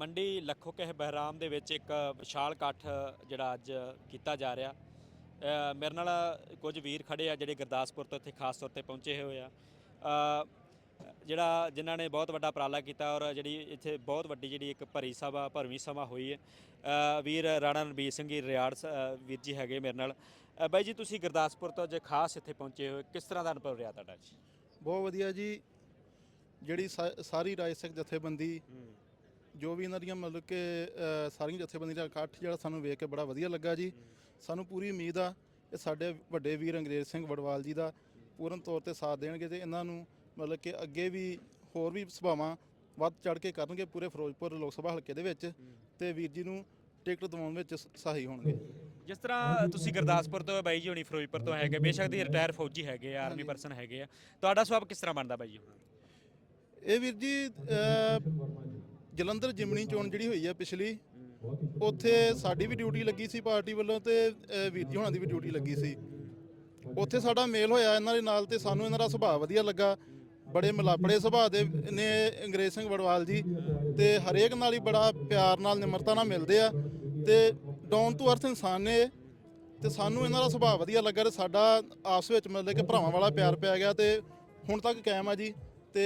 ਮੰਡੀ ਲੱਖੋ ਕਹਿ ਬਹਿਰਾਮ ਦੇ ਵਿੱਚ ਇੱਕ ਵਿਸ਼ਾਲ ਇਕੱਠ ਜਿਹੜਾ ਅੱਜ ਕੀਤਾ ਜਾ ਰਿਹਾ। ਮੇਰੇ ਨਾਲ ਕੁਝ ਵੀਰ ਖੜੇ ਆ ਜਿਹੜੇ ਗੁਰਦਾਸਪੁਰ ਤੋਂ ਇੱਥੇ ਖਾਸ ਤੌਰ ਤੇ ਪਹੁੰਚੇ ਹੋਏ ਆ। ਜਿਹੜਾ ਜਿਨ੍ਹਾਂ ਨੇ ਬਹੁਤ ਵੱਡਾ ਉਪਰਾਲਾ ਕੀਤਾ ਔਰ ਜਿਹੜੀ ਇੱਥੇ ਬਹੁਤ ਵੱਡੀ ਜਿਹੜੀ ਇੱਕ ਭਰੀ ਸਭਾ ਭਰਵੀਂ ਸਭਾ ਹੋਈ ਹੈ। ਵੀਰ ਰਾਣਾ ਰਣਬੀਰ ਸਿੰਘ ਜੀ ਰਿਆੜ ਵੀਰ ਜੀ ਹੈਗੇ ਮੇਰੇ ਨਾਲ। ਬਾਈ ਜੀ ਤੁਸੀਂ ਗੁਰਦਾਸਪੁਰ ਤੋਂ ਜੇ ਖਾਸ ਇੱਥੇ ਪਹੁੰਚੇ ਹੋਏ ਕਿਸ ਤਰ੍ਹਾਂ ਦਾ ਅਨੁਭਵ ਰਿਹਾ ਤੁਹਾਡਾ ਜੀ ਬਹੁਤ ਵਧੀਆ ਜੀ। ਜਿਹੜੀ ਸਾਰੀ ਰਾਜ ਸਿੱਖ ਜਥੇਬੰਦੀ ਜੋ ਵੀ ਇਹਨਾਂ ਦੀਆਂ ਮਤਲਬ ਕਿ ਅ, ਸਾਰੀਆਂ ਜਥੇਬੰਦੀਆਂ ਦਾ ਇਕੱਠ ਜਿਹੜਾ ਸਾਨੂੰ ਵੇਖ ਕੇ ਬੜਾ ਵਧੀਆ ਲੱਗਾ ਜੀ। ਸਾਨੂੰ ਪੂਰੀ ਉਮੀਦ ਆ ਕਿ ਸਾਡੇ ਵੱਡੇ ਵੀਰ ਅੰਗਰੇਜ਼ ਸਿੰਘ ਵਡਵਾਲ ਜੀ ਦਾ ਪੂਰਨ ਤੌਰ ਤੇ ਸਾਥ ਦੇਣਗੇ ਤੇ ਇਹਨਾਂ ਨੂੰ ਮਤਲਬ ਕਿ ਅੱਗੇ ਵੀ ਹੋਰ ਵੀ ਸਭਾਵਾਂ ਵੱਧ ਚੜ ਕੇ ਕਰਨਗੇ ਪੂਰੇ ਫਿਰੋਜ਼ਪੁਰ ਲੋਕ ਸਭਾ ਹਲਕੇ ਦੇ ਵਿੱਚ ਤੇ ਵੀਰ ਜੀ ਨੂੰ ਟਿਕਟ ਦਿਵਾਉਣ ਵਿੱਚ ਸ- ਸਹਾਈ ਹੋਣਗੇ। ਜਿਸ ਤਰ੍ਹਾਂ ਤੁਸੀਂ ਗੁਰਦਾਸਪੁਰ ਤੋਂ ਬਾਈ ਜੀ ਹੋਣੀ ਫਿਰੋਜ਼ਪੁਰ ਤੋਂ ਹੈਗੇ ਬੇਸ਼ੱਕ ਦੀ ਰਿਟਾਇਰ ਫੌਜੀ ਹੈਗੇ ਆ ਆਰਮੀ ਪਰਸਨ ਹੈਗੇ ਆ। ਤੁਹਾਡਾ ਸੁਭਾਅ ਕਿਸ ਤਰ੍ਹਾਂ ਬਣਦਾ ਬਾਈ ਜੀ ਇਹ ਵੀਰ ਜੀ ਜਲੰਧਰ ਜਿਮਣੀ ਚੋਣ ਜਿਹੜੀ ਹੋਈ ਆ ਪਿਛਲੀ ਉੱਥੇ ਸਾਡੀ ਵੀ ਡਿਊਟੀ ਲੱਗੀ ਸੀ ਪਾਰਟੀ ਵੱਲੋਂ ਤੇ ਅ, ਵੀਰ ਜੀ ਹੋਣਾ ਦੀ ਵੀ ਡਿਊਟੀ ਲੱਗੀ ਸੀ ਉੱਥੇ ਸਾਡਾ ਮੇਲ ਹੋਇਆ ਇਹਨਾਂ ਦੇ ਨਾਲ ਤੇ ਸਾਨੂੰ ਇਹਨਾਂ ਦਾ ਸੁਭਾਅ ਵਧੀਆ ਲੱਗਾ ਬੜੇ ਮਿਲਾਪੜੇ ਸੁਭਾਅ ਦੇ ਨੇ ਅੰਗਰੇਜ਼ ਸਿੰਘ ਵੜਵਾਲ ਜੀ ਤੇ ਹਰੇਕ ਨਾਲ ਹੀ ਬੜਾ ਪਿਆਰ ਨਾਲ ਨਿਮਰਤਾ ਨਾਲ ਮਿਲਦੇ ਆ ਤੇ ਡਾਊਨ ਟੂ ਅਰਥ ਇਨਸਾਨ ਨੇ ਇਹ। ਤੇ ਸਾਨੂੰ ਇਹਨਾਂ ਦਾ ਸੁਭਾਅ ਵਧੀਆ ਲੱਗਾ ਤੇ ਸਾਡਾ ਆਪਸ ਵਿੱਚ ਮਤਲਬ ਕਿ ਭਰਾਵਾਂ ਵਾਲਾ ਪਿਆਰ ਪਿਆ ਗਿਆ ਤੇ ਹੁਣ ਤੱਕ ਕਾਇਮ ਆ ਜੀ ਤੇ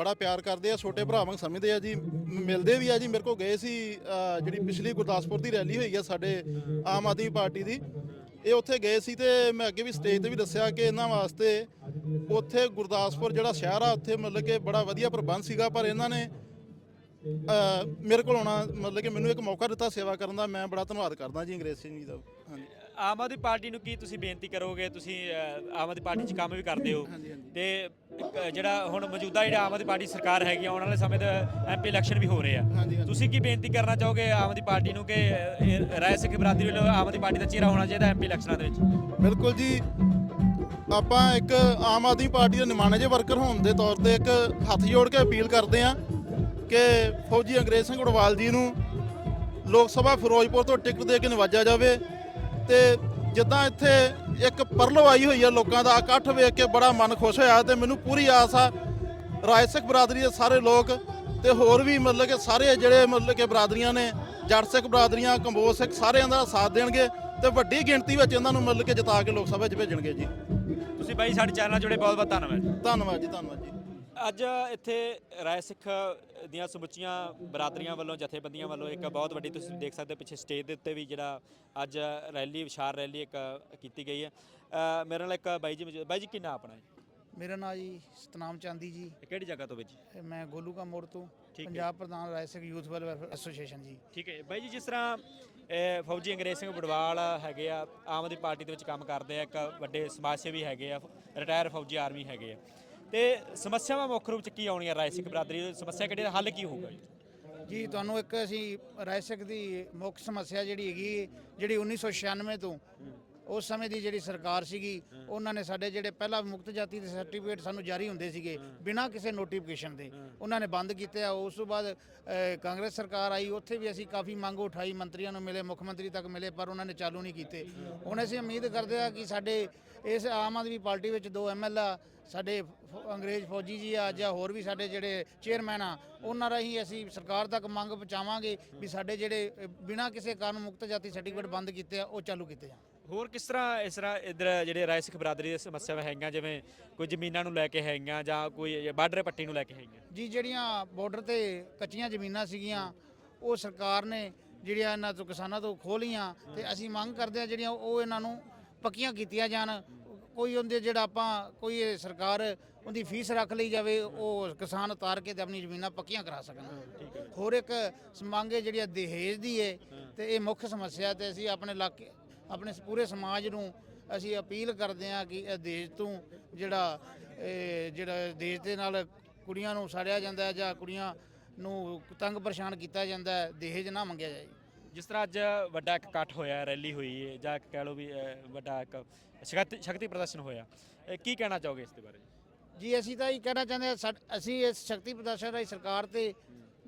ਬੜਾ ਪਿਆਰ ਕਰਦੇ ਆ, ਛੋਟੇ ਭਰਾ ਵਾਂਗ ਸਮਝਦੇ ਆ ਜੀ, ਮਿਲਦੇ ਵੀ ਆ ਜੀ, ਮੇਰੇ ਕੋਲ ਗਏ ਸੀ ਜਿਹੜੀ ਪਿਛਲੀ ਗੁਰਦਾਸਪੁਰ ਦੀ ਰੈਲੀ ਹੋਈ ਆ ਸਾਡੇ ਆਮ ਆਦਮੀ ਪਾਰਟੀ ਦੀ, ਇਹ ਉੱਥੇ ਗਏ ਸੀ ਤੇ ਮੈਂ ਅੱਗੇ ਵੀ ਸਟੇਜ ਤੇ ਵੀ ਦੱਸਿਆ ਕਿ ਇਹਨਾਂ ਵਾਸਤੇ ਉੱਥੇ ਗੁਰਦਾਸਪੁਰ ਜਿਹੜਾ ਸ਼ਹਿਰ ਆ, ਉੱਥੇ ਮਤਲਬ ਕਿ ਬੜਾ ਵਧੀਆ ਪ੍ਰਬੰਧ ਸੀਗਾ, ਪਰ ਇਹਨਾਂ ਨੇ ਮੇਰੇ ਕੋਲ ਆਉਣਾ, ਮਤਲਬ ਕਿ ਮੈਨੂੰ ਇੱਕ ਮੌਕਾ ਦਿੱਤਾ ਸੇਵਾ ਕਰਨ ਦਾ, ਮੈਂ ਬੜਾ ਧੰਨਵਾਦ ਕਰਦਾ ਜੀ, ਅੰਗਰੇਜ਼ ਸਿੰਘ ਜੀ ਦਾ। ਹਾਂਜੀ। ਆਮ ਆਦਮੀ ਪਾਰਟੀ ਨੂੰ ਕੀ ਤੁਸੀਂ ਬੇਨਤੀ ਕਰੋਗੇ? ਤੁਸੀਂ ਅ, ਆਮ ਆਦਮੀ ਪਾਰਟੀ 'ਚ ਕੰਮ ਵੀ ਕਰਦੇ ਹੋ। ਤੇ ਇੱਕ ਜਿਹੜਾ ਹੁਣ ਮੌਜੂਦਾ ਜਿਹੜਾ ਆਮ ਆਦਮੀ ਪਾਰਟੀ ਸਰਕਾਰ ਹੈਗੀ ਆ, ਆਉਣ ਵਾਲੇ ਸਮੇਂ ਤੇ ਐਮਪੀ ਇਲੈਕਸ਼ਨ ਵੀ ਹੋ ਰਹੇ ਆ। ਤੁਸੀਂ ਕੀ ਬੇਨਤੀ ਕਰਨਾ ਚਾਹੋਗੇ ਆਮ ਆਦਮੀ ਪਾਰਟੀ ਨੂੰ ਕਿ ਅ, ਇਹ ਰਾਏ ਸਿੱਖ ਬਰਾਦਰੀ ਵੱਲੋਂ ਆਮ ਆਦਮੀ ਪਾਰਟੀ ਦਾ ਚਿਹਰਾ ਹੋਣਾ ਚਾਹੀਦਾ ਐਮਪੀ ਇਲੈਕਸ਼ਨਾਂ ਦੇ ਵਿੱਚ? ਬਿਲਕੁਲ ਜੀ। ਆਪਾਂ ਇੱਕ ਆਮ ਆਦਮੀ ਪਾਰਟੀ ਦੇ ਨਿਮਾਣੇ ਜੇ ਵਰਕਰ ਹੋਣ ਦੇ ਤੌਰ ਤੇ ਇੱਕ ਹੱਥ ਜੋੜ ਕੇ ਅਪੀਲ ਕਰਦੇ ਆ ਕਿ ਫੌਜੀ ਅੰਗਰੇਜ਼ ਸਿੰਘ ਉਡਵਾਲ ਜੀ ਨੂੰ ਲੋਕ ਸਭਾ ਫਿਰੋਜ਼ਪੁਰ ਤੋਂ ਟਿਕਟ ਦੇ ਕੇ ਨਵਾਜਿਆ ਜਾਵੇ। ਤੇ ਜਿੱਦਾਂ ਇੱਥੇ ਇੱਕ ਪਰਲੋ ਆਈ ਹੋਈ ਆ ਲੋਕਾਂ ਦਾ ਇਕੱਠ ਵੇਖ ਕੇ ਬੜਾ ਮਨ ਖੁਸ਼ ਹੋਇਆ ਤੇ ਮੈਨੂੰ ਪੂਰੀ ਆਸ ਆ ਰਾਜ ਸਿੱਖ ਬਰਾਦਰੀ ਦੇ ਸਾਰੇ ਲੋਕ ਤੇ ਹੋਰ ਵੀ ਮਤਲਬ ਕਿ ਸਾਰੇ ਜਿਹੜੇ ਮਤਲਬ ਕਿ ਬਰਾਦਰੀਆਂ ਨੇ ਜੱਟ ਸਿੱਖ ਬਰਾਦਰੀਆਂ ਕੰਬੋਜ ਸਿੱਖ ਸਾਰਿਆਂ ਦਾ ਸਾਥ ਦੇਣਗੇ ਤੇ ਵੱਡੀ ਗਿਣਤੀ ਵਿੱਚ ਇਹਨਾਂ ਨੂੰ ਮਤਲਬ ਕਿ ਜਿਤਾ ਕੇ ਲੋਕ ਸਭਾ 'ਚ ਭੇਜਣਗੇ ਜੀ। ਤੁਸੀਂ ਬਾਈ ਸਾਡੇ ਚੈਨਲ ਨਾਲ ਜੁੜੇ ਬਹੁਤ ਬਹੁਤ ਧੰਨਵਾਦ। ਧੰਨਵਾਦ ਜੀ ਧੰਨਵਾਦ ਜੀ। ਅੱਜ ਇੱਥੇ ਰਾਏ ਸਿੱਖ ਦੀਆਂ ਸਮੁੱਚੀਆਂ ਬਰਾਦਰੀਆਂ ਵੱਲੋਂ ਜਥੇਬੰਦੀਆਂ ਵੱਲੋਂ ਇੱਕ ਬਹੁਤ ਵੱਡੀ ਤੁਸੀਂ ਦੇਖ ਸਕਦੇ ਹੋ ਪਿੱਛੇ ਸਟੇਜ ਦੇ ਉੱਤੇ ਵੀ ਜਿਹੜਾ ਅੱਜ ਰੈਲੀ ਵਿਸ਼ਾਲ ਰੈਲੀ ਇੱਕ ਕੀਤੀ ਗਈ ਹੈ। ਅ, ਮੇਰੇ ਨਾਲ ਇੱਕ ਬਾਈ ਜੀ ਮੌਜੂਦ- ਬਾਈ ਜੀ ਕੀ ਨਾਂ ਆਪਣਾ ਜੀ? ਮੇਰਾ ਨਾਮ ਜੀ ਸਤਨਾਮ ਚਾਂਦੀ ਜੀ। ਇਹ ਕਿਹੜੀ ਜਗ੍ਹਾ ਤੋਂ ਵਿੱਚ? ਇਹ ਮੈਂ ਗੋਲੂ ਕਾ ਮੋੜ ਤੋਂ ਠੀਕ ਹੈ। ਪੰਜਾਬ ਪ੍ਰਧਾਨ Raj Singh youth welfare association ji. ਠੀਕ ਹੈ। ਬਾਈ ਜੀ ਜਿਸ ਤਰ੍ਹਾਂ ਇਹ ਫੌਜੀ ਅੰਗਰੇਜ਼ ਸਿੰਘ ਬੜਵਾਲ ਹੈਗੇ ਆ ਆਮ ਆਦਮੀ ਪਾਰਟੀ ਦੇ ਵਿੱਚ ਕੰਮ ਕਰਦੇ ਆ ਇੱਕ ਵੱਡੇ ਸਮਾਜ ਸੇਵੀ ਹੈਗੇ ਆ ਰਿਟਾਇਰ ਫੌਜੀ ਆਰਮੀ ਹੈਗੇ ਆ। ਤੇ ਸਮੱਸਿਆਵਾਂ ਮੁੱਖ ਰੂਪ ਚ ਕੀ ਆਉਣੀਆਂ ਰਾਏ ਸਿੰਘ ਬਰਾਦਰੀ ਦੀ? ਸਮੱਸਿਆ ਕਿਹੜੀ ਦਾ? ਹੱਲ ਕੀ ਹੋਊਗਾ ਜੀ? ਜੀ, ਤੁਹਾਨੂੰ ਇੱਕ ਅਸੀਂ ਰਾਜ ਸਿੰਘ ਦੀ ਮੁੱਖ ਸਮੱਸਿਆ ਜਿਹੜੀ ਹੈਗੀ, ਜਿਹੜੀ 1996 ਤੋਂ ਉਸ ਸਮੇਂ ਦੀ ਜਿਹੜੀ ਸਰਕਾਰ ਸੀਗੀ, ਉਹਨਾਂ ਨੇ ਸਾਡੇ ਜਿਹੜੇ ਪਹਿਲਾਂ ਮੁਕਤ ਜਾਤੀ ਦੇ ਸਰਟੀਫਿਕੇਟ ਸਾਨੂੰ ਜਾਰੀ ਹੁੰਦੇ ਸੀਗੇ, ਬਿਨਾਂ ਕਿਸੇ ਨੋਟੀਫਿਕੇਸ਼ਨ ਦੇ। ਉਹਨਾਂ ਨੇ ਬੰਦ ਕੀਤੇ ਆ, ਉਸ ਤੋਂ ਬਾਅਦ ਕਾਂਗਰਸ ਸਰਕਾਰ ਆਈ, ਉੱਥੇ ਵੀ ਅਸੀਂ ਕਾਫੀ ਮੰਗ ਉਠਾਈ, ਮੰਤਰੀਆਂ ਨੂੰ ਮਿਲੇ, ਮੁੱਖ ਮੰਤਰੀ ਤੱਕ ਮਿਲੇ, ਪਰ ਉਹਨਾਂ ਨੇ ਚਾਲੂ ਨਹੀਂ ਕੀਤੇ। ਹੁਣ ਅਸੀਂ ਉਮੀਦ ਕਰਦੇ ਆ ਕਿ ਸਾਡੇ ਇਸ ਆਮ ਆਦਮੀ ਪਾਰਟੀ ਵਿੱਚ ਦੋ ਐਮਐਲ ਆ ਸਾਡੇ ਫ- ਅੰਗਰੇਜ਼ ਫੌਜੀ ਜੀ ਆ ਜਾਂ ਹੋਰ ਵੀ ਸਾਡੇ ਜਿਹੜੇ ਚੇਅਰਮੈਨ ਆ ਉਹਨਾਂ ਰਾਹੀਂ ਅਸੀਂ ਸਰਕਾਰ ਤੱਕ ਮੰਗ ਪਹੁੰਚਾਵਾਂਗੇ ਵੀ ਸਾਡੇ ਜਿਹੜੇ ਅ, ਬਿਨਾਂ ਕਿਸੇ ਕਾਰਨ ਮੁਕਤ ਜਾਤੀ ਸਰਟੀਫਿਕੇਟ ਬੰਦ ਕੀਤੇ ਆ ਉਹ ਚਾਲੂ ਕੀਤੇ ਜਾਣ। ਹੋਰ ਕਿਸ ਤਰ੍ਹਾਂ ਇਸ ਤਰ੍ਹਾਂ ਇਧਰ ਜਿਹੜੇ ਰਾਏ ਸਿੱਖ ਬਰਾਦਰੀ ਦੀਆਂ ਸਮੱਸਿਆਵਾਂ ਹੈਗੀਆਂ ਜਿਵੇਂ ਕੋਈ ਜ਼ਮੀਨਾਂ ਨੂੰ ਲੈ ਕੇ ਹੈਗੀਆਂ ਜਾਂ ਕੋਈ ਬਾਰਡਰ ਪੱਟੀ ਨੂੰ ਲੈ ਕੇ ਹੈਗੀਆਂ? ਜੀ ਜਿਹੜੀਆਂ ਬਾਰਡਰ ਤੇ ਕੱਚੀਆਂ ਜ਼ਮੀਨਾਂ ਸੀਗੀਆਂ ਉਹ ਸਰਕਾਰ ਨੇ ਜਿਹੜੀਆਂ ਇਹਨਾਂ ਤੋਂ ਕਿਸਾਨਾਂ ਤੋਂ ਖੋਹ ਲਈਆਂ ਤੇ ਅਸੀਂ ਮੰਗ ਕਰਦੇ ਆ ਜਿਹੜੀਆਂ ਉਹ ਇਹਨਾਂ ਨੂੰ ਪੱਕੀਆਂ ਕੀਤੀਆਂ ਜਾਣ। ਕੋਈ ਉਹਦੇ ਜਿਹੜਾ ਆਪਾਂ ਕੋਈ ਇਹ ਸਰਕਾਰ ਉਹਦੀ ਫੀਸ ਰੱਖ ਲਈ ਜਾਵੇ ਉਹ ਕਿਸਾਨ ਉਤਾਰ ਕੇ ਤੇ ਆਪਣੀ ਜ਼ਮੀਨਾਂ ਪੱਕੀਆਂ ਕਰਾ ਸਕਣ। ਹੋਰ ਇੱਕ ਮੰਗ ਹੈ ਜਿਹੜੀ ਆ ਦਹੇਜ ਦੀ ਹੈ। ਤੇ ਇਹ ਮੁੱਖ ਸਮੱਸਿਆ ਤੇ ਅਸੀਂ ਆਪਣੇ ਇਲਾਕੇ ਆਪਣੇ ਪੂਰੇ ਸਮਾਜ ਨੂੰ ਅਸੀਂ ਅਪੀਲ ਕਰਦੇ ਹਾਂ ਕਿ ਇਹ ਦੇਸ਼ ਤੋਂ ਜਿਹੜਾ ਜਿਹੜਾ ਦੇਸ਼ ਦੇ ਨਾਲ ਕੁੜੀਆਂ ਨੂੰ ਸਾੜਿਆ ਜਾਂਦਾ ਹੈ ਜਾਂ ਕੁੜੀਆਂ ਨੂੰ ਤੰਗ ਪਰੇਸ਼ਾਨ ਕੀਤਾ ਜਾਂਦਾ ਹੈ ਦਹੇਜ ਨਾ ਮੰਗਿਆ ਜਾਏ। ਜਿਸ ਤਰ੍ਹਾਂ ਅੱਜ ਵੱਡਾ ਇੱਕ ਇਕੱਠ ਹੋਇਆ ਰੈਲੀ ਹੋਈ ਹੈ ਜਾਂ ਇੱਕ ਕਹਿ ਲਓ ਵੀ ਵੱਡਾ ਇੱਕ ਸ਼ਕਤੀ ਸ਼ਕਤੀ ਪ੍ਰਦਰਸ਼ਨ ਹੋਇਆ ਕੀ ਕਹਿਣਾ ਚਾਹੋਗੇ ਇਸ ਦੇ ਬਾਰੇ? ਜੀ ਅਸੀਂ ਤਾਂ ਇਹ ਕਹਿਣਾ ਚਾਹੁੰਦੇ ਹਾਂ ਅਸੀਂ ਇਸ ਸ਼ਕਤੀ ਪ੍ਰਦਰਸ਼ਨ ਰਾਹੀਂ ਸਰਕਾਰ ਤੇ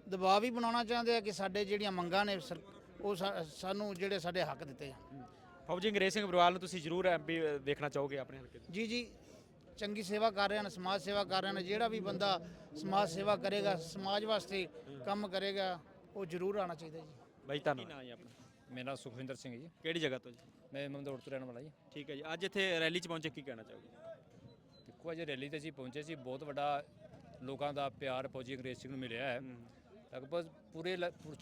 ਦਬਾਅ ਵੀ ਬਣਾਉਣਾ ਚਾਹੁੰਦੇ ਆ ਕਿ ਸਾਡੇ ਜਿਹੜੀਆਂ ਮੰਗਾਂ ਨੇ ਉਹ ਸਾਨੂੰ ਜਿਹੜੇ ਸਾਡੇ ਹੱਕ ਦਿੱਤੇ ਜਾਣ ਫੌਜੀ ਅੰਗਰੇਜ਼ ਸਿੰਘ ਬਰਵਾਲ ਨੂੰ ਤੁਸੀਂ ਜ਼ਰੂਰ ਐਮਪੀ ਵੇਖਣਾ ਚਾਹੋਗੇ ਆਪਣੇ ਹਲਕੇ ਜੀ ਜੀ ਚੰਗੀ ਸੇਵਾ ਕਰ ਰਹੇ ਹਨ ਸਮਾਜ ਸੇਵਾ ਕਰ ਰਹੇ ਹਨ ਜਿਹੜਾ ਵੀ ਬੰਦਾ ਸਮਾਜ ਸੇਵਾ ਕਰੇਗਾ ਸਮਾਜ ਵਾਸਤੇ ਕੰਮ ਕਰੇਗਾ ਉਹ ਜ਼ਰੂਰ ਆਉਣਾ ਚਾਹੀਦਾ ਜੀ। ਬਾਈ ਧੰਨਵਾਦ ਕੀ ਨਾਂ ਹੈ ਆਪਣਾ? ਮੇਰਾ ਸੁਖਵਿੰਦਰ ਸਿੰਘ ਜੀ। ਕਿਹੜੀ ਜਗ੍ਹਾ ਤੋਂ ਜੀ? ਮੈਂ ਮਮਦੋੜ ਤੋਂ ਰਹਿਣ ਵਾਲਾ ਜੀ। ਠੀਕ ਹੈ ਜੀ। ਅੱਜ ਇੱਥੇ ਰੈਲੀ 'ਚ ਪਹੁੰਚੇ ਕੀ ਕਹਿਣਾ ਚਾਹੋਗੇ? ਦੇਖੋ ਅੱਜ ਰੈਲੀ ਤੇ ਅਸੀਂ ਪਹੁੰਚੇ ਸੀ। ਬਹੁਤ ਵੱਡਾ ਲੋਕਾਂ ਦਾ ਪਿਆਰ ਫੌਜੀ ਅੰਗਰੇਜ਼ ਸਿੰਘ ਨੂੰ ਮਿਲਿਆ ਹੈ। ਲਗਭਗ ਪੂਰੇ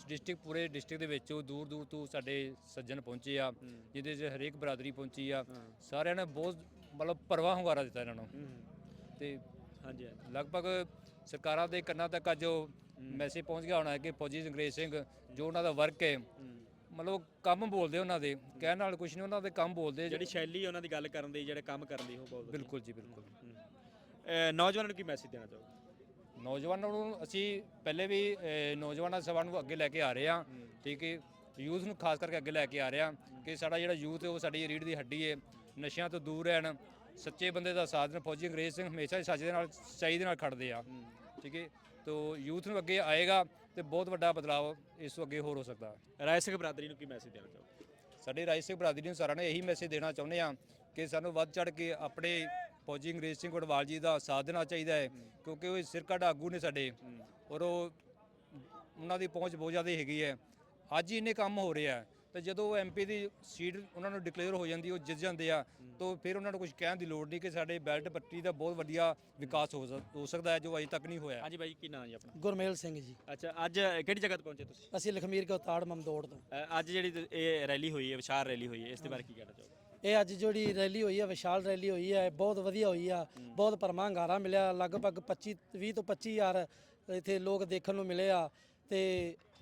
ਡਿਸਟ੍ਰਿਕਟ ਪੂਰੇ ਡਿਸਟ੍ਰਿਕਟ ਦੇ ਵਿੱਚੋਂ ਦੂਰ ਦੂਰ ਤੋਂ ਸਾਡੇ ਸੱਜਣ ਪਹੁੰਚੇ ਆ ਜਿਹਦੇ 'ਚ ਹਰੇਕ ਬਰਾਦਰੀ ਪਹੁੰਚੀ ਆ। ਸਾਰਿਆਂ ਨੇ ਬਹੁਤ ਮਤਲਬ ਭਰਵਾ ਹੁੰਗਾਰਾ ਦਿੱਤਾ ਇਹਨਾਂ ਨੂੰ। ਤੇ ਹਾਂਜੀ ਹਾਂਜੀ। ਲਗਭਗ ਸਰਕਾਰਾਂ ਦੇ ਕੰਨਾਂ ਤੱਕ ਅੱਜ ਉਹ ਮੈਸੇਜ ਪਹੁੰਚ ਗਿਆ ਹੋਣਾ ਕਿ ਫੌਜੀ ਅੰਗਰੇਜ਼ ਸਿੰਘ ਜੋ ਉਹਨਾਂ ਦਾ ਵਰਕ ਹੈ ਮਤਲਬ ਕੰਮ ਬੋਲਦੇ ਉਹਨਾਂ ਦੇ ਕਹਿਣ ਨਾਲ ਕੁਝ ਨਹੀਂ ਉਹਨਾਂ ਦੇ ਕੰਮ ਬੋਲਦੇ ਜਿਹੜੀ ਸ਼ੈਲੀ ਉਹਨਾਂ ਦੀ ਗੱਲ ਕਰਨ ਦੀ ਜਿਹੜੇ ਕੰਮ ਕਰਨ ਦੀ ਉਹ ਬਹੁਤ। ਬਿਲਕੁਲ ਜੀ ਬਿਲਕੁਲ। ਅਹ ਨੌਜਵਾਨਾਂ ਨੂੰ ਕੀ ਮੈਸੇਜ ਦੇਣਾ ਚਾਹੋਗੇ? ਨੌਜਵਾਨਾਂ ਨੂੰ ਅਸੀਂ ਪਹਿਲੇ ਵੀ ਅਹ, ਨੌਜਵਾਨਾਂ ਸਭਾ ਨੂੰ ਅੱਗੇ ਲੈ ਕੇ ਆ ਰਹੇ ਹਾਂ ਠੀਕ ਹੈ ਯੂਥ ਨੂੰ ਖਾਸ ਕਰਕੇ ਅੱਗੇ ਲੈ ਕੇ ਆ ਰਹੇ ਹਾਂ ਕਿ ਸਾਡਾ ਜਿਹੜਾ ਯੂਥ ਹੈ ਉਹ ਸਾਡੀ ਰੀੜ ਦੀ ਹੱਡੀ ਹੈ ਨਸ਼ਿਆਂ ਤੋਂ ਦੂਰ ਰਹਿਣ ਸੱਚੇ ਬੰਦੇ ਦਾ ਸਾਥ ਦੇਣ ਫੌਜੀ ਅੰਗਰੇਜ਼ ਸਿੰਘ ਹਮੇਸ਼ਾ ਹੀ ਸੱਚ ਦੇ ਨਾਲ ਸੱਚਾਈ ਦੇ ਨਾਲ ਖੜਦੇ ਆ ਠੀਕ ਹੈ। ਤੋ ਯੂਥ ਨੂੰ ਅੱਗੇ ਆਏਗਾ ਤੇ ਬਹੁਤ ਵੱਡਾ ਬਦਲਾਅ ਇਸ ਤੋਂ ਅੱਗੇ ਹੋਰ ਹੋ ਸਕਦਾ। ਰਾਏ ਸਿੰਘ ਬਰਾਦਰੀ ਨੂੰ ਕੀ ਮੈਸੇਜ ਦੇਣਾ ਚਾਹੋਗੇ? ਸਾਡੇ ਰਾਜ ਸਿੰਘ ਬਰਾਦਰੀ ਨੂੰ ਸਾਰਿਆਂ ਨੂੰ ਇਹੀ ਮੈਸੇਜ ਦੇਣਾ ਚਾਹੁੰਦੇ ਆ ਕਿ ਸਾਨੂੰ ਵੱਧ ਚੜ ਕੇ ਆਪਣੇ ਫੌਜੀ ਅੰਗਰੇਜ਼ ਸਿੰਘ ਗੜਵਾਲ ਜੀ ਦਾ ਸਾਥ ਦੇਣਾ ਚਾਹੀਦਾ ਹੈ ਕਿਉਂਕਿ ਉਹ ਸਿਰਕੱਢ ਆਗੂ ਨੇ ਸਾਡੇ ਔਰ ਉਹ ਉਹਨਾਂ ਦੀ ਪਹੁੰਚ ਬਹੁਤ ਜ਼ਿਆਦਾ ਹੈਗੀ ਹੈ। ਅੱਜ ਹੀ ਇੰਨੇ ਕੰਮ ਹੋ ਰਿਹਾ ਹੈ ਤੇ ਜਦੋਂ ਉਹ ਐਮਪੀ ਦੀ ਸੀਟ ਉਹਨਾਂ ਨੂੰ ਡਿਕਲੇਅਰ ਹੋ ਜਾਂਦੀ ਉਹ ਜਿੱਤ ਜਾਂਦੇ ਆ ਤਾਂ ਫਿਰ ਉਹਨਾਂ ਨੂੰ ਕੁਝ ਕਹਿਣ ਦੀ ਲੋੜ ਨਹੀਂ ਕਿ ਸਾਡੇ ਬੈਲਟ ਪੱਟੀ ਦਾ ਬਹੁਤ ਵਧੀਆ ਵਿਕਾਸ ਹੋ ਸਕ- ਹੋ ਸਕਦਾ ਹੈ ਜੋ ਅਜੇ ਤੱਕ ਨਹੀਂ ਹੋਇਆ ਹਾਂਜੀ ਬਾਈ ਕੀ ਨਾਂ ਜੀ ਆਪਣਾ? ਗੁਰਮੇਲ ਸਿੰਘ ਜੀ। ਅੱਛਾ ਅੱਜ ਕਿਹੜੀ ਜਗ੍ਹਾ ਤੇ ਪਹੁੰਚੇ ਤੁਸੀਂ? ਅਸੀਂ ਲਖਮੀਰ ਕੇ ਉਤਾੜ ਮਮਦੋੜ ਤੋਂ। ਅੱਜ ਜਿਹੜੀ ਤੁ- ਇਹ ਰੈਲੀ ਹੋਈ ਹੈ ਵਿਸ਼ਾਲ ਰੈਲੀ ਹੋਈ ਹੈ ਇਸ ਦੇ ਬਾਰੇ ਕੀ ਕਹਿਣਾ ਚਾਹੋਗੇ? ਇਹ ਅੱਜ ਜਿਹੜੀ ਰੈਲੀ ਹੋਈ ਆ ਵਿਸ਼ਾਲ ਰੈਲੀ ਹੋਈ ਇਹ ਬਹੁਤ ਵਧੀਆ ਹੋਈ ਆ ਬਹੁਤ ਪਰਮਾ ਹੰਗਾਰਾ ਮਿਲਿਆ ਲਗਭਗ 25 20 ਤੋਂ 25 ਹਜ਼ਾਰ ਇੱਥੇ ਲੋਕ ਦੇਖਣ ਨੂੰ ਮਿਲੇ ਆ ਤੇ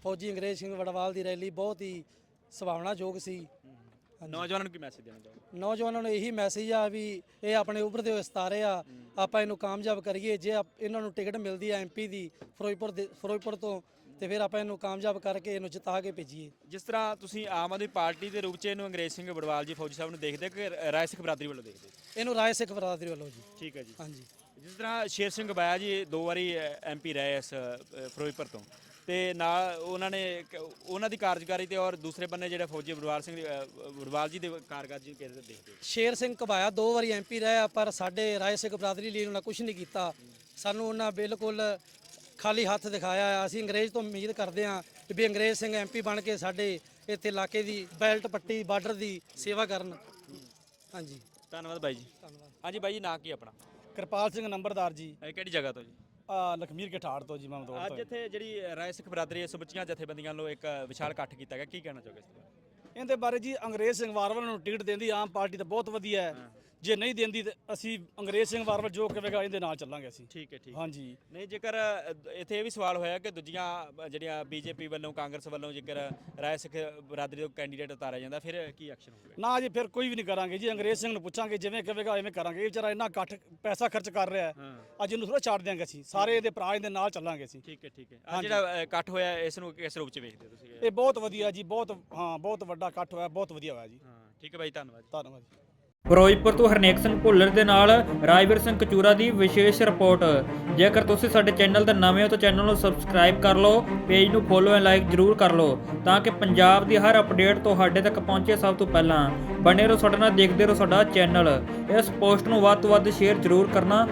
ਫੌਜੀ ਅੰਗਰੇਜ਼ ਸਿੰਘ ਵੜਵਾਲ ਦੀ ਰੈਲੀ ਬਹੁਤ ਹੀ ਸੁਭਾਵਨਾਯੋਗ ਸੀ। ਨੌਜਵਾਨਾਂ ਨੂੰ ਕੀ ਮੈਸੇਜ ਦੇਣਾ ਚਾਹੋਗੇ? ਨੌਜਵਾਨਾਂ ਨੂੰ ਇਹੀ ਮੈਸੇਜ ਆ ਵੀ ਇਹ ਆਪਣੇ ਉੱਭਰਦੇ ਹੋਏ ਸਤਾਰੇ ਆ ਆਪਾਂ ਇਹਨੂੰ ਕਾਮਯਾਬ ਕਰੀਏ। ਜੇ ਆਪ- ਇਹਨਾਂ ਨੂੰ ਟਿਕਟ ਮਿਲਦੀ ਆ ਐਮਪੀ ਦੀ ਫਿਰੋਜ਼ਪੁਰ ਦੇ ਫਿਰੋਜ਼ਪੁਰ ਤੋਂ ਤੇ ਫਿਰ ਆਪਾਂ ਇਹਨੂੰ ਕਾਮਯਾਬ ਕਰਕੇ ਇਹਨੂੰ ਜਿਤਾ ਕੇ ਭੇਜੀਏ। ਜਿਸ ਤਰ੍ਹਾਂ ਤੁਸੀਂ ਆਮ ਆਦਮੀ ਪਾਰਟੀ ਦੇ ਰੂਪ 'ਚ ਇਹਨੂੰ ਅੰਗਰੇਜ਼ ਸਿੰਘ ਬੜਵਾਲ ਜੀ ਫੌਜੀ ਸਾਹਿਬ ਨੂੰ ਦੇਖਦੇ ਹੋ ਕਿ ਰਾਏ ਸਿੰਘ ਬਰਾਦਰੀ ਵੱਲੋਂ ਦੇਖਦੇ ਹੋ? ਇਹਨੂੰ ਰਾਏ ਸਿੱਖ ਬਰਾਦਰੀ ਵੱਲੋਂ ਜੀ। ਠੀਕ ਹੈ ਜੀ। ਹਾਂਜੀ। ਜਿਸ ਤਰ੍ਹਾਂ ਸ਼ੇਰ ਸਿੰਘ ਬਾਇਆ ਜੀ ਦੋ ਵਾਰੀ ਐਮਪੀ ਰਹੇ ਇਸ ਅ, ਫਿਰੋਜ਼ਪੁਰ ਤੋਂ। ਤੇ ਨਾਲ ਉਹਨਾਂ ਨੇ ਉਹਨਾਂ ਦੀ ਕਾਰਜਕਾਰੀ ਤੇ ਔਰ ਦੂਸਰੇ ਬੰਨੇ ਜਿਹੜੇ ਫੌਜੀ ਬੜਵਾਲ ਸਿੰਘ ਅ, ਬੜਵਾਲ ਜੀ ਦੇ ਕਾਰਗਰ ਜੀ ਕਿਹਦੇ ਦੇਖਦੇ ਹੋ? ਸ਼ੇਰ ਸਿੰਘ ਘਬਾਇਆ ਦੋ ਵਾਰੀ ਐਮਪੀ ਰਹੇ ਆ ਪਰ ਸਾਡੇ ਰਾਏ ਸਿੰਘ ਬਰਾਦਰੀ ਲਈ ਉਹਨਾਂ ਕੁਝ ਨਹੀਂ ਕੀਤਾ। ਸਾਨੂੰ ਉਹਨਾਂ ਬਿਲਕੁਲ ਖਾਲੀ ਹੱਥ ਦਿਖਾਇਆ ਆ। ਅਸੀਂ ਅੰਗਰੇਜ਼ ਤੋਂ ਉਮੀਦ ਕਰਦੇ ਹਾਂ ਕਿ ਵੀ ਅੰਗਰੇਜ਼ ਸਿੰਘ ਐਮਪੀ ਬਣ ਕੇ ਸਾਡੇ ਇੱਥੇ ਇਲਾਕੇ ਦੀ ਬੈਲਟ ਪੱਟੀ ਬਾਰਡਰ ਦੀ ਸੇਵਾ ਕਰਨ। ਹਾਂਜੀ। ਧੰਨਵਾਦ ਬਾਈ ਜੀ। ਧੰਨਵਾਦ। ਹਾਂਜੀ ਬਾਈ ਜੀ ਨਾਂ ਕੀ ਆਪਣਾ? ਕਿਰਪਾਲ ਸਿੰਘ ਨੰਬਰਦਾਰ ਜੀ। ਇਹ ਕਿਹੜੀ ਜਗ੍ਹਾ ਤੋਂ ਜੀ? ਲਖਮੀਰ ਕੇ ਠਾੜ ਤੋਂ ਜੀ ਮੈਂ ਮਦੌੜ ਅੱਜ ਤੋਂ ਇੱਥੇ ਜਿਹੜੀ ਰਾਏ ਸਿੰਘ ਬਰਾਦਰੀ ਸਮੁੱਚੀਆਂ ਜਥੇਬੰਦੀਆਂ ਵੱਲੋਂ ਇੱਕ ਵਿਸ਼ਾਲ ਇਕੱਠ ਕੀਤਾ ਗਿਆ। ਕੀ ਕਹਿਣਾ ਚਾਹੋਗੇ ਇਸ ਦੇ ਇਹਦੇ ਬਾਰੇ ਜੀ ਅੰਗਰੇਜ਼ ਸਿੰਘ ਵਾਰਵਲ ਨੂੰ ਟਿਕਟ ਦਿੰਦੀ ਆਮ ਪਾਰਟੀ ਤਾਂ ਬਹੁਤ ਵਧੀਆ ਹੈ। ਜੇ ਨਹੀਂ ਦਿੰਦੀ ਤੇ ਅਸੀਂ ਅੰਗਰੇਜ਼ ਸਿੰਘ ਵਾਰਵਲ ਜੋ ਕਹੇਗਾ ਇਹਦੇ ਨਾਲ ਚੱਲਾਂਗੇ ਅਸੀਂ। ਠੀਕ ਹੈ ਠੀਕ ਹਾਂਜੀ। ਨਹੀਂ ਜੇਕਰ ਅ, ਇੱਥੇ ਇਹ ਵੀ ਸਵਾਲ ਹੋਇਆ ਕਿ ਦੂਜੀਆਂ ਅ, ਜਿਹੜੀਆਂ ਬੀਜੇਪੀ ਵੱਲੋਂ ਕਾਂਗਰਸ ਵੱਲੋਂ ਜੇਕਰ ਰਾਏ ਸਿੱਖ ਬਰਾਦਰੀ ਤੋਂ ਕੈਂਡੀਡੇਟ ਉਤਾਰਿਆ ਜਾਂਦਾ ਫਿਰ ਕੀ ਐਕਸ਼ਨ ਹੋਵੇਗਾ ਨਾ ਜੀ ਫਿਰ ਕੋਈ ਵੀ ਨਹੀਂ ਕਰਾਂਗੇ ਜੀ। ਅੰਗਰੇਜ਼ ਸਿੰਘ ਨੂੰ ਪੁੱਛਾਂਗੇ ਜਿਵੇਂ ਕਹੇਗਾ ਐਵੇਂ ਕਰਾਂਗੇ। ਇਹ ਵਿਚਾਰਾ ਇੰਨਾ ਘੱਟ ਪੈਸਾ ਖਰਚ ਕਰ ਰਿਹਾ ਹੈ। ਅੱਜ ਇਹਨੂੰ ਥੋੜਾ ਛੱਡ ਦਿਆਂਗੇ ਅਸੀਂ। ਸਾਰੇ ਇਹਦੇ ਭਰਾ ਇਹਦੇ ਨਾਲ ਚੱਲਾਂਗੇ ਅਸੀਂ। ਠੀਕ ਹੈ ਠੀਕ ਹੈ। ਆ ਜਿਹੜਾ ਅ, ਇਕੱਠ ਹੋਇਆ ਇਸ ਨੂੰ ਕਿਸ ਰੂਪ ਚ ਵੇਖਦੇ ਹੋ ਤੁਸੀਂ? ਇਹ ਬਹੁਤ ਵਧੀਆ ਜੀ ਬਹੁਤ ਹਾਂ ਬਹੁਤ ਵੱਡਾ ਇਕੱਠ ਹੋਇਆ ਬਹੁਤ ਵਧੀਆ ਹੋਇਆ ਜੀ। ਹਾਂ ਠੀਕ ਹੈ ਬਾਈ ਧੰਨਵਾਦ। ਧੰਨਵਾਦ ਜੀ। ਫਿਰੋਜ਼ਪੁਰ ਤੋਂ ਹਰਨੇਕ ਸਿੰਘ ਭੁੱਲਰ ਦੇ ਨਾਲ ਰਾਜਵੀਰ ਸਿੰਘ ਕਚੂਰਾ ਦੀ ਵਿਸ਼ੇਸ਼ ਰਿਪੋਰਟ। ਜੇਕਰ ਤੁਸੀਂ ਸਾਡੇ ਚੈਨਲ ਤੇ ਨਵੇਂ ਹੋ ਤਾਂ ਚੈਨਲ ਨੂੰ ਸਬਸਕ੍ਰਾਈਬ ਕਰ ਲਓ, ਪੇਜ ਨੂੰ ਫੋਲੋ ਐਂਡ ਲਾਈਕ ਜਰੂਰ ਕਰ ਲਓ ਤਾਂ ਕਿ ਪੰਜਾਬ ਦੀ ਹਰ ਅਪਡੇਟ ਤੁਹਾਡੇ ਤੱਕ ਪਹੁੰਚੇ ਸਭ ਤੋਂ ਪਹਿਲਾਂ। ਬਣੇ ਰਹੋ ਸਾਡੇ ਨਾਲ, ਦੇਖਦੇ ਰਹੋ ਸਾਡਾ ਚੈਨਲ। ਇਸ ਪੋਸਟ ਨੂੰ ਵੱਧ ਤੋਂ ਵੱਧ ਸ਼ੇਅਰ ਜਰੂਰ ਕਰਨਾ।